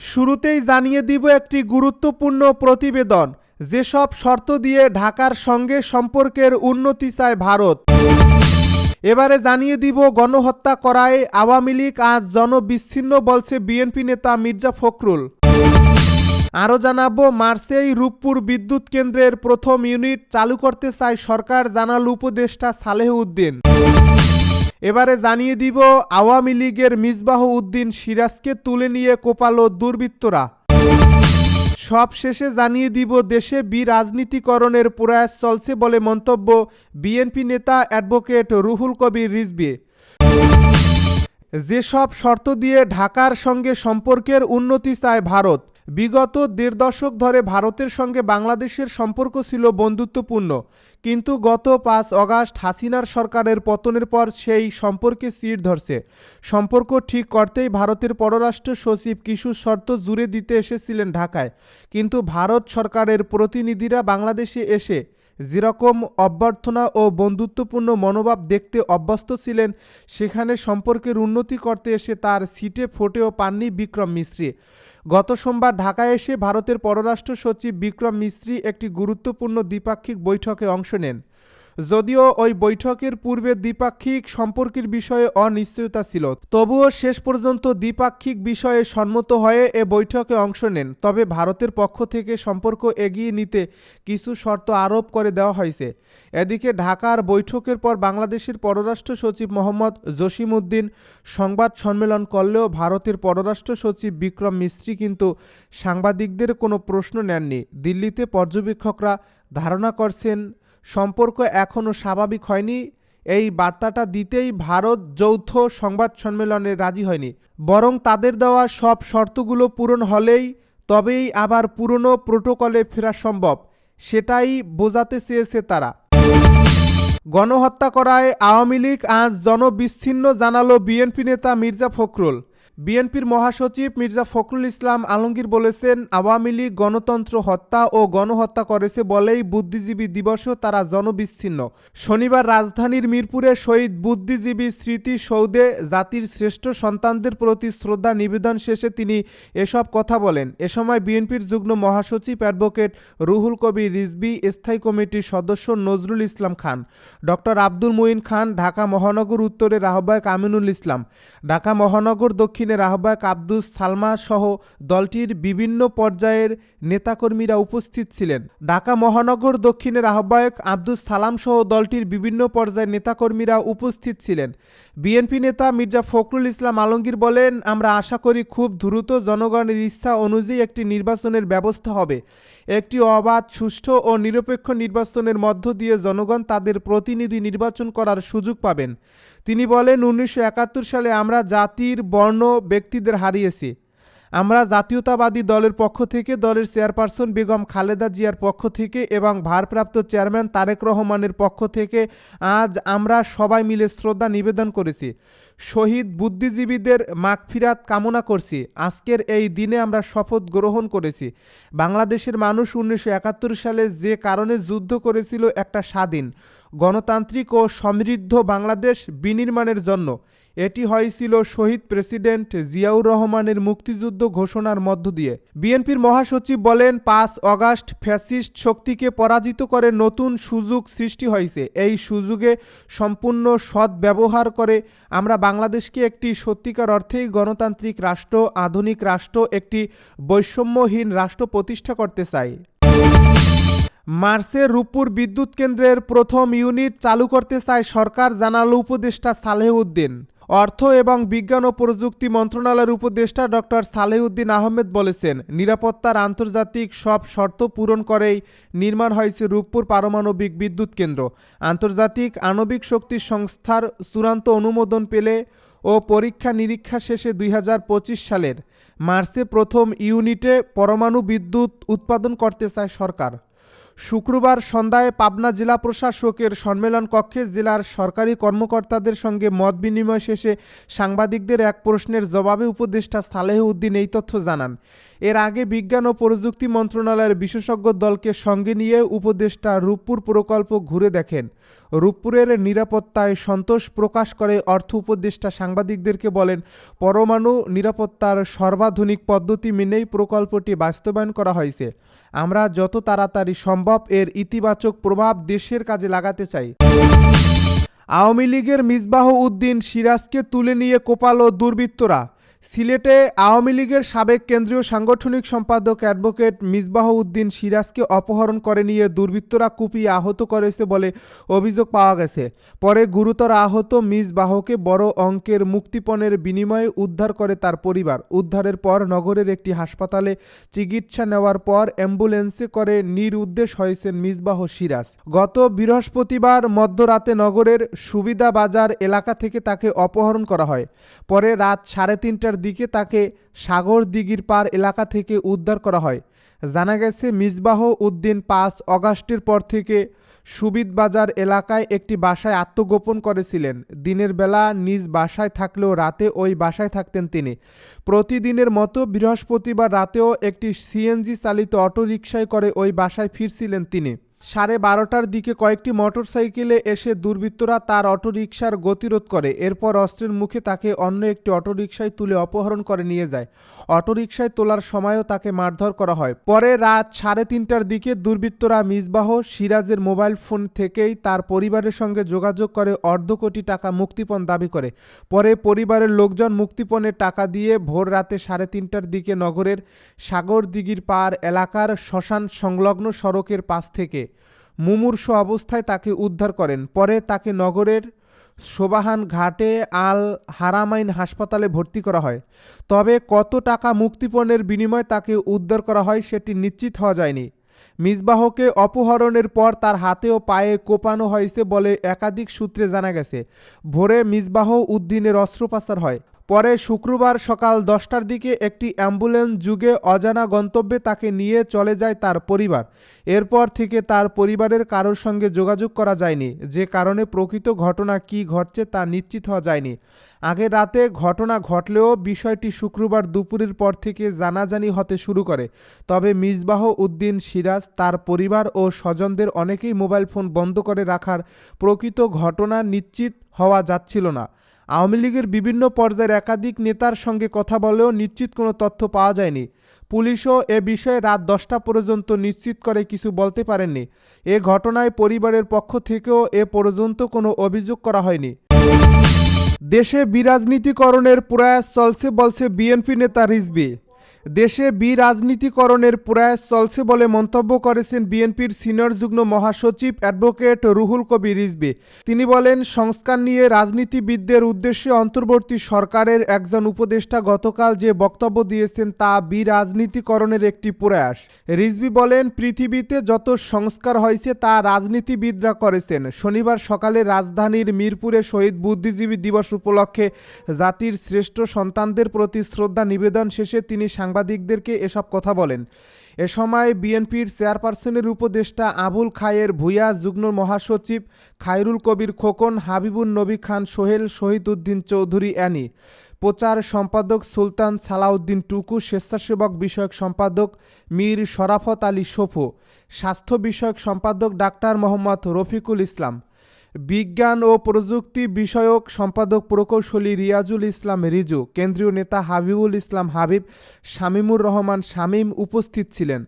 শুরুতেই জানিয়ে দিব একটি গুরুত্বপূর্ণ প্রতিবেদন, যেসব শর্ত দিয়ে ঢাকার সঙ্গে সম্পর্কের উন্নতি চায় ভারত। এবারে জানিয়ে দিব গণহত্যা করায় আওয়ামী লীগ আজ জনবিচ্ছিন্ন বলছে বিএনপি নেতা মির্জা ফখরুল। আরও জানাব মার্সেই রূপপুর বিদ্যুৎ কেন্দ্রের প্রথম ইউনিট চালু করতে চায় সরকার, জানাল উপদেষ্টা সালেহ উদ্দিন। এবারে জানিয়ে দিব, আওয়ামী লীগের মিসবাহ উদ্দিন সিরাজকে তুলে নিয়ে কোপালো দুর্বৃত্তরা। সব শেষে জানিয়ে দিব, দেশে বিরাজনীতিকরণের প্রয়াস চলছে বলে মন্তব্য বিএনপি নেতা অ্যাডভোকেট রুহুল কবির রিজবি যেসব শর্ত দিয়ে ঢাকার সঙ্গে সম্পর্কের উন্নতি চায় ভারত বিগত দেড় দশক ধরে ভারতের সঙ্গে বাংলাদেশের সম্পর্ক ছিল বন্ধুত্বপূর্ণ। কিন্তু গত পাঁচ অগাস্ট হাসিনার সরকারের পতনের পর সেই সম্পর্কে চির ধরছে। সম্পর্ক ঠিক করতেই ভারতের পররাষ্ট্র সচিব কিছু শর্ত জুড়ে দিতে এসেছিলেন ঢাকায়। কিন্তু ভারত সরকারের প্রতিনিধিরা বাংলাদেশে এসে যেরকম অভ্যর্থনা ও বন্ধুত্বপূর্ণ মনোভাব দেখতে অভ্যস্ত ছিলেন, সেখানে সম্পর্কের উন্নতি করতে এসে তার সিটে ফোটেও পাননি বিক্রম মিশ্রি গত সোমবার ঢাকায় এসে ভারতের পররাষ্ট্র সচিব বিক্রম মিস্ত্রি একটি গুরুত্বপূর্ণ দ্বিপাক্ষিক বৈঠকে অংশ নেন। যদিও ওই বৈঠকের পূর্বে দ্বিপাক্ষিক সম্পর্কের বিষয়ে অনিশ্চয়তা ছিল, তবুও শেষ পর্যন্ত দ্বিপাক্ষিক বিষয়ে সম্মত হয়ে এ বৈঠকে অংশ নেন। তবে ভারতের পক্ষ থেকে সম্পর্ক এগিয়ে নিতে কিছু শর্ত আরোপ করে দেওয়া হয়েছে। এদিকে ঢাকার বৈঠকের পর বাংলাদেশের পররাষ্ট্র সচিব মোহাম্মদ জসিমউদ্দিন সংবাদ সম্মেলন করলেও ভারতের পররাষ্ট্র সচিব বিক্রম মিস্ত্রি কিন্তু সাংবাদিকদের কোনো প্রশ্ন নেননি। দিল্লিতে পর্যবেক্ষকরা ধারণা করছেন সম্পর্ক এখনও স্বাভাবিক হয়নি। এই বার্তাটা দিতেই ভারত যৌথ সংবাদ সম্মেলনে রাজি হয়নি। বরং তাদের দেওয়া সব শর্তগুলো পূরণ হলেই তবেই আবার পুরনো প্রোটোকলে ফেরা সম্ভব, সেটাই বোঝাতে চেয়েছে তারা। গণহত্যা করায় আওয়ামী লীগ আজ জনবিচ্ছিন্ন জানালো বিএনপি নেতা মির্জা ফখরুল। বিএনপির মহাসচিব মির্জা ফখরুল ইসলাম আলমগীর বলেছেন, আওয়ামী লীগ গণতন্ত্র হত্যা ও গণহত্যা করেছে বলেই বুদ্ধিজীবী দিবসও তারা জনবিচ্ছিন্ন। শনিবার রাজধানীর মিরপুরে শহীদ বুদ্ধিজীবী স্মৃতি সৌধে জাতির শ্রেষ্ঠ সন্তানদের প্রতি শ্রদ্ধা নিবেদন শেষে তিনি এসব কথা বলেন। এ সময় বিএনপির যুগ্ম মহাসচিব অ্যাডভোকেট রুহুল কবির রিজবি স্থায়ী কমিটির সদস্য নজরুল ইসলাম খান, ডক্টর আব্দুল মুইন খান, ঢাকা মহানগর উত্তরের আহ্বায়ক আমিনুল ইসলাম, ঢাকা মহানগর দক্ষিণের আহ্বায়ক আব্দুস সালমা সহ দলটির বিভিন্ন পর্যায়ের নেতাকর্মীরা উপস্থিত ছিলেন। ঢাকা মহানগর দক্ষিণের আহ্বায়ক আব্দুস সালাম সহ দলটির বিভিন্ন পর্যায়ের নেতাকর্মীরা উপস্থিত ছিলেন। বিএনপি নেতা মির্জা ফখরুল ইসলাম আলমগীর বলেন, আমরা আশা করি খুব দ্রুত জনগণের ইচ্ছা অনুযায়ী একটি নির্বাচনের ব্যবস্থা হবে। একটি অবাধ, সুষ্ঠু ও নিরপেক্ষ নির্বাচনের মধ্য দিয়ে জনগণ তাদের প্রতিনিধি নির্বাচন করার সুযোগ পাবেন। তিনি বলেন উনিশশো একাত্তর সালে আমরা জাতির বর্ণ ব্যক্তিদের হারিয়েছি। আমরা জাতীয়তাবাদী দলের পক্ষ থেকে দলের চেয়ারপারসন বেগম খালেদা জিয়ার পক্ষ থেকে এবং ভারপ্রাপ্ত চেয়ারম্যান তারেক রহমানের পক্ষ থেকে আজ আমরা সবাই মিলে শ্রদ্ধা নিবেদন করেছি। শহীদ বুদ্ধিজীবীদের মাগফিরাত কামনা করছি। আজকের এই দিনে আমরা শপথ গ্রহণ করেছি। বাংলাদেশের মানুষ উনিশশো একাত্তর সালে যে কারণে যুদ্ধ করেছিল একটা স্বাধীন, গণতান্ত্রিক ও সমৃদ্ধ বাংলাদেশ বিনির্মাণের জন্য। এটি হয়েছিল শহীদ প্রেসিডেন্ট জিয়াউর রহমানের মুক্তিযুদ্ধ ঘোষণার মধ্য দিয়ে। বিএনপির মহাসচিব বলেন, পাঁচ অগাস্ট ফ্যাসিস্ট শক্তিকে পরাজিত করে নতুন সুযোগ সৃষ্টি হয়েছে। এই সুযোগে সম্পূর্ণ সৎ ব্যবহার করে আমরা বাংলাদেশকে একটি সত্যিকার অর্থেই গণতান্ত্রিক রাষ্ট্র, আধুনিক রাষ্ট্র, একটি বৈষম্যহীন রাষ্ট্র প্রতিষ্ঠা করতে চাই। মার্চে রূপপুর বিদ্যুৎ কেন্দ্রের প্রথম ইউনিট চালু করতে চায় সরকার, জানালো উপদেষ্টা সালেহ উদ্দিন। অর্থ এবং বিজ্ঞান ও প্রযুক্তি মন্ত্রণালয়ের উপদেষ্টা ডক্টর সালেহউদ্দিন আহমেদ বলেছেন, নিরাপত্তার আন্তর্জাতিক সব শর্ত পূরণ করেই নির্মাণ হয়েছে রূপপুর পারমাণবিক বিদ্যুৎ কেন্দ্র। আন্তর্জাতিক আণবিক শক্তি সংস্থার চূড়ান্ত অনুমোদন পেলে ও পরীক্ষা নিরীক্ষা শেষে দুই হাজার পঁচিশ সালের মার্চে প্রথম ইউনিটে পরমাণু বিদ্যুৎ উৎপাদন করতে চায় সরকার। শুক্রবার সন্ধ্যায় পাবনা জেলা প্রশাসকের সম্মেলন কক্ষে জেলার সরকারি কর্মকর্তাদের সঙ্গে মত বিনিময় শেষে সাংবাদিকদের এক প্রশ্নের জবাবে উপদেষ্টা সালেহ উদ্দিন এই তথ্য জানান। এর আগে বিজ্ঞান ও প্রযুক্তি মন্ত্রণালয়ের বিশেষজ্ঞ দলকে সঙ্গে নিয়ে উপদেষ্টা রূপপুর প্রকল্প ঘুরে দেখেন। রূপপুরের নিরাপত্তায় সন্তোষ প্রকাশ করে অর্থ উপদেষ্টা সাংবাদিকদেরকে বলেন, পরমাণু নিরাপত্তার সর্বাধুনিক পদ্ধতি মেনেই প্রকল্পটি বাস্তবায়ন করা হয়েছে। আমরা যত তাড়াতাড়ি সম্ভব এর ইতিবাচক প্রভাব দেশের কাজে লাগাতে চাই। আওয়ামী লীগের মিসবাহ উদ্দিন সিরাজকে তুলে নিয়ে কোপালো দুর্বৃত্তরা সিলেটে আওয়ামী লীগের সাবেক কেন্দ্রীয় সাংগঠনিক সম্পাদক অ্যাডভোকেট মিসবাহ উদ্দিন সিরাজকে অপহরণ করে নিয়ে দুর্বৃত্তরা কুপিয়ে আহত করেছে বলে অভিযোগ পাওয়া গেছে। পরে গুরুতর আহত মিসবাহকে বড় অঙ্কের মুক্তিপণের বিনিময়ে উদ্ধার করে তার পরিবার। উদ্ধারের পর নগরের একটি হাসপাতালে চিকিৎসা নেওয়ার পর অ্যাম্বুলেন্সে করে নিরুদ্দেশ হয়েছেন মিসবাহ সিরাজ। গত বৃহস্পতিবার মধ্যরাতে নগরের সুবিধা বাজার এলাকা থেকে তাকে অপহরণ করা হয়। পরে রাত সাড়ে তিনটার দিকে তাকে সাগর দিঘির পার এলাকা থেকে উদ্ধার করা হয়। জানা গেছে, মিসবাহ উদ্দিন পাঁচ অগাস্টের পর থেকে সুবিদ বাজার এলাকায় একটি বাসায় আত্মগোপন করেছিলেন। দিনের বেলা নিজ বাসায় থাকলেও রাতে ওই বাসায় থাকতেন তিনি। প্রতিদিনের মতো বৃহস্পতিবার রাতেও একটি সিএনজি চালিত অটোরিকশায় করে ওই বাসায় ফিরছিলেন তিনি। সাড়ে বারোটার দিকে কয়েকটি মোটরসাইকেলে এসে দুর্বৃত্তরা তার অটোরিকশার গতিরোধ করে। এরপর অস্ত্রের মুখে তাকে অন্য একটি অটোরিকশায় তুলে অপহরণ করে নিয়ে যায়। অটোরিকশায় তোলার সময়ও তাকে মারধর করা হয়। পরে রাত সাড়ে তিনটার দিকে দুর্বৃত্তরা মিসবাহ, সিরাজের মোবাইল ফোন থেকেই তার পরিবারের সঙ্গে যোগাযোগ করে অর্ধ কোটি টাকা মুক্তিপণ দাবি করে। পরে পরিবারের লোকজন মুক্তিপণের টাকা দিয়ে ভোর রাতে সাড়ে তিনটার দিকে নগরের সাগর দিঘির পার এলাকার শ্মশান সংলগ্ন সড়কের পাশ থেকে। মুমূর্ষ অবস্থায় তাকে উদ্ধার করেন। পরে তাকে নগরের সোবাহান ঘাটে আল হারামাইন হাসপাতালে ভর্তি করা হয়। তবে কত টাকা মুক্তিপণের বিনিময়ে তাকে উদ্ধার করা হয় সেটি নিশ্চিত হওয়া যায়নি। মিসবাহকে অপহরণের পর তার হাতে ও পায়ে কোপানো হয়েছে বলে একাধিক সূত্রে জানা গেছে। ভোরে মিসবাহ উদ্দিনের অস্ত্রোপাচার হয়। পরে শুক্রবার সকাল দশটার দিকে একটি অ্যাম্বুলেন্স যুগে অজানা গন্তব্যে তাকে নিয়ে চলে যায় তার পরিবার। এরপর থেকে তার পরিবারের কারোর সঙ্গে যোগাযোগ করা যায়নি। যে কারণে প্রকৃত ঘটনা কি ঘটছে তা নিশ্চিত হওয়া যায়নি। আগে রাতে ঘটনা ঘটলেও বিষয়টি শুক্রবার দুপুরের পর থেকে জানাজানি হতে শুরু করে। তবে মিসবাহ উদ্দিন সিরাজ, তার পরিবার ও স্বজনদের অনেকেই মোবাইল ফোন বন্ধ করে রাখার প্রকৃত ঘটনা নিশ্চিত হওয়া যাচ্ছিল না। আওয়ামী লীগের বিভিন্ন পর্যায়ের একাধিক নেতার সঙ্গে কথা বলেও নিশ্চিত কোনো তথ্য পাওয়া যায়নি। পুলিশও এ বিষয়ে রাত দশটা পর্যন্ত নিশ্চিত করে কিছু বলতে পারেননি। এ ঘটনায় পরিবারের পক্ষ থেকেও এ পর্যন্ত কোনো অভিযোগ করা হয়নি। দেশে বিরাজনীতিকরণের প্রয়াস চলছে বলছে বিএনপি নেতা রিজবি দেশে বিরাজনীতিকরণের প্রয়াস চলছে বলে মন্তব্য করেছেন বিএনপির সিনিয়র যুগ্ম মহাসচিব অ্যাডভোকেট রুহুল কবি রিজবি তিনি বলেন, সংস্কার নিয়ে রাজনীতিবিদদের উদ্দেশ্যে অন্তর্বর্তী সরকারের একজন উপদেষ্টা গতকাল যে বক্তব্য দিয়েছেন তা বিরাজনীতিকরণের একটি প্রয়াস। রিজবি বলেন, পৃথিবীতে যত সংস্কার হয়েছে তা রাজনীতিবিদরা করেছেন। শনিবার সকালে রাজধানীর মিরপুরে শহীদ বুদ্ধিজীবী দিবস উপলক্ষে জাতির শ্রেষ্ঠ সন্তানদের প্রতি শ্রদ্ধা নিবেদন শেষে তিনি সাংবাদিকদেরকে এসব কথা বলেন। এ সময় বিএনপির চেয়ারপারসনের উপদেষ্টা আবুল খায়ের ভূঁইয়া, যুগ্ম মহাসচিব খায়রুল কবির খোকন হাবিবুন নবী খান সোহেল শহীদউদ্দিন চৌধুরী অ্যানি, প্রচার সম্পাদক সুলতান সালাউদ্দিন টুকু, স্বেচ্ছাসেবক বিষয়ক সম্পাদক মীর শরাফত আলী সোফো স্বাস্থ্য বিষয়ক সম্পাদক ডাক্তার মোহাম্মদ রফিকুল ইসলাম বিজ্ঞান ও প্রযুক্তি বিষয়ক সম্পাদক প্রকৌশলী রিয়াজুল ইসলাম রিজু, কেন্দ্রীয় নেতা হাবিবুল ইসলাম হাবিব, শামীমুর রহমান শামীম উপস্থিত ছিলেন।